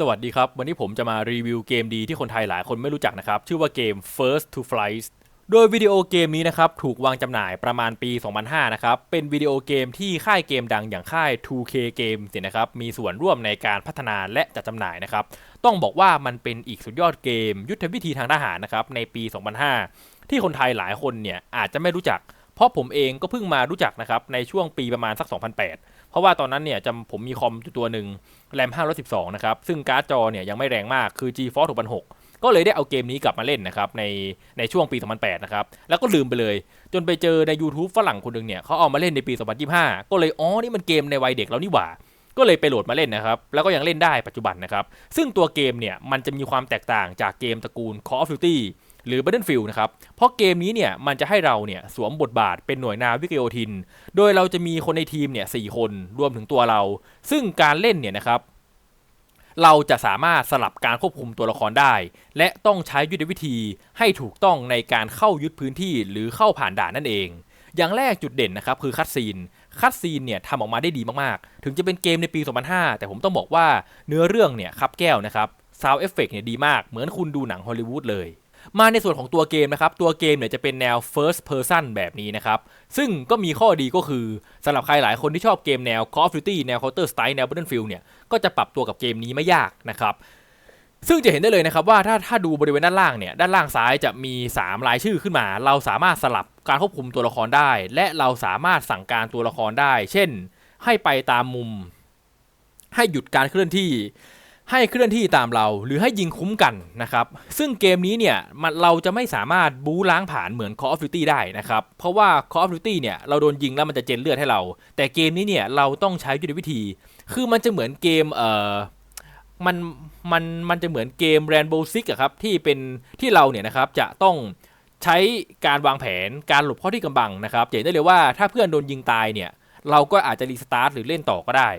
สวัสดีครับ วันนี้ผมจะมารีวิวเกมดีที่คนไทยหลายคนไม่รู้จักนะครับ ชื่อว่าเกม First to Flight โดยวิดีโอเกมนี้นะครับ ถูกวางจำหน่ายประมาณปี 2005 นะครับ เป็นวิดีโอเกมที่ค่ายเกมดังอย่างค่าย 2K Games เนี่ยนะครับ มีส่วนร่วมในการพัฒนาและจัดจำหน่ายนะครับ ต้องบอกว่ามันเป็นอีกสุดยอดเกม ยุทธวิธีทางทหารนะครับในปี 2005 ที่คนไทยหลายคนเนี่ยอาจจะไม่รู้จัก เพราะผมเองก็เพิ่งมารู้จักนะครับในช่วงปีประมาณสัก 2008 เพราะว่าตอนนั้นเนี่ยจำผมมีคอมตัวหนึ่งแรม512นะครับซึ่งการ์ดจอเนี่ยยังไม่แรงมากคือ GeForce 6006ก็เลยได้เอาเกมนี้กลับมาเล่นนะครับในในช่วงปี 2008 นะครับ แล้วก็ลืมไปเลย จนไปเจอใน YouTube ฝรั่งคนหนึ่งเนี่ยเขาเอามาเล่นในปี 2025 ก็เลย อ๋อ นี่มันเกมในวัยเด็กแล้วนี่หว่า ก็เลยไปโหลดมาเล่นนะครับ แล้วก็ยังเล่นได้ปัจจุบันนะครับ ซึ่งตัวเกมเนี่ยมันจะมีความแตกต่างจากเกมตระกูล Call of Duty หรือ Battlefield นะครับ เพราะเกมนี้เนี่ยมันจะให้เราเนี่ยสวมบทบาทเป็นหน่วยนาวิกโยธิน โดยเราจะมีคนในทีมเนี่ยสคนรวมถึงตัวเรา ซึ่งการเล่นเนี่ยนะครับ เราจะสามารถสลับการควบคุมตัวละครได้ และต้องใช้ยุทธวิธีให้ถูกต้องในการเข้ายึดพื้นที่หรือเข้าผ่านด่านนั่นเอง อย่างแรกจุดเด่นนะครับคือคัตซีนคัตซีนเนี่ยทำออกมาได้ดีมากๆ ถึงจะเป็นเกมในปี 2005 แต่ผมต้องบอกว่าเนื้อเรื่องเนี่ยคับแก้วนะครับซาวเอฟเฟกเนี่ยดีมาก เหมือนคุณดูหนังฮอลลีวูดเลย มาในส่วนของตัวเกมนะครับ ตัวเกมเนี่ยจะเป็นแนว first person แบบนี้นะครับ ซึ่งก็มีข้อดีก็คือสำหรับใครหลายคนที่ชอบเกมแนว Call of Duty แนว Counter Strike แนว Battlefield เนี่ยก็จะปรับตัวกับเกมนี้ไม่ยากนะครับซึ่งจะเห็นได้เลยนะครับว่าถ้าถ้าดูบริเวณด้านล่างเนี่ยด้านล่างซ้ายจะมี 3 รายชื่อขึ้นมา เราสามารถสลับการควบคุมตัวละครได้ และเราสามารถสั่งการตัวละครได้ เช่น ให้ไปตามมุม ให้หยุดการเคลื่อนที่ ให้เคลื่อนที่ตามเราหรือให้ยิงคุ้มกันนะครับซึ่งเกมนี้เนี่ยมันเราจะไม่สามารถบู๊ล้างผ่านเหมือน Call of Duty ได้นะครับเพราะว่า Call of Duty เนี่ยเราโดนยิงแล้วมันจะเจนเลือดให้เรา แต่เกมนี้เนี่ยเราต้องใช้ยุทธวิธี คือมันจะเหมือนเกมเอ่อมันมันมันจะเหมือนเกม Rainbow Six อะครับที่เป็นที่เราเนี่ยนะครับจะต้องใช้การวางแผนการหลบข้าที่กำบังนะครับเห็นได้เลยว่าถ้าเพื่อนโดนยิงตายเนี่ยเราก็อาจจะรีสตาร์ทหรือเล่นต่อก็ได้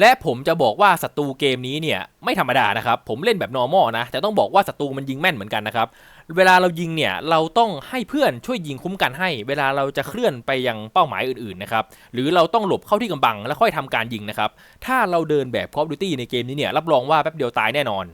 และผมจะบอกว่าศัตรูเกมนี้เนี่ยไม่ธรรมดานะครับ ผมเล่นแบบ normal นะ แต่ต้องบอกว่าศัตรูมันยิงแม่นเหมือนกันนะครับ เวลาเรายิงเนี่ยเราต้องให้เพื่อนช่วยยิงคุ้มกันให้ เวลาเราจะเคลื่อนไปยังเป้าหมายอื่นๆนะครับ หรือเราต้องหลบเข้าที่กำบังแล้วค่อยทำการยิงนะครับ ถ้าเราเดินแบบ Call of Duty ในเกมนี้เนี่ยรับรองว่าแป๊บเดียวตายแน่นอน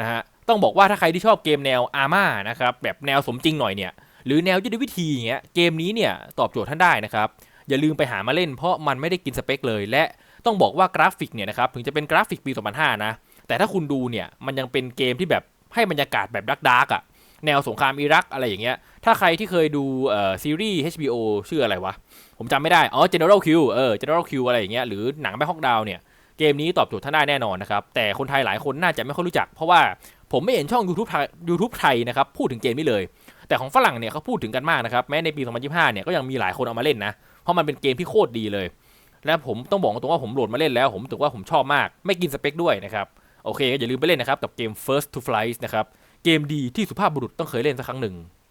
นะฮะ ต้องบอกว่าถ้าใครที่ชอบเกมแนวอาร์มานะครับแบบแนวสมจริงหน่อยเนี่ย หรือแนวยุทธวิธีอย่างเงี้ยเกมนี้เนี่ยตอบโจทย์ท่านได้นะครับ อย่าลืมไปหามาเล่นเพราะมันไม่ได้กินสเปคเลยและ ต้องบอกว่ากราฟิกเนี่ยนะครับถึงจะเป็นกราฟิกปี 2005 นะ แต่ถ้าคุณดูเนี่ยมันยังเป็นเกมที่แบบให้บรรยากาศแบบดักดักอะแนวสงครามอิรักอะไรอย่างเงี้ย ถ้าใครที่เคยดูซีรีส์ HBO ชื่ออะไรวะ ผมจำไม่ได้ อ๋อ General Q เออ General Q อะไรอย่างเงี้ย หรือหนังแบ็คฮอกดาวเนี่ย เกมนี้ตอบโจทย์ท่านได้แน่นอนนะครับ แต่คนไทยหลายคนน่าจะไม่ค่อยรู้จัก เพราะว่าผมไม่เห็นช่อง YouTube ไทย YouTube ไทยนะครับ พูดถึงเกมนี้เลย แต่ของฝรั่งเนี่ยเขาพูดถึงกันมากนะครับ แม้ในปี 2025 เนี่ยก็ยังมีหลายคนเอามาเล่นนะ เพราะมันเป็นเกมที่โคตรดีเลย และผมต้องบอกตรงว่าผมโหลดมาเล่นแล้ว ผมถือว่าผมชอบมาก ไม่กินสเปคด้วยนะครับ โอเคอย่าลืมไปเล่นนะครับ กับเกม First to Flight นะครับ เกมดีที่สุภาพบุรุษต้องเคยเล่นสักครั้งหนึ่ง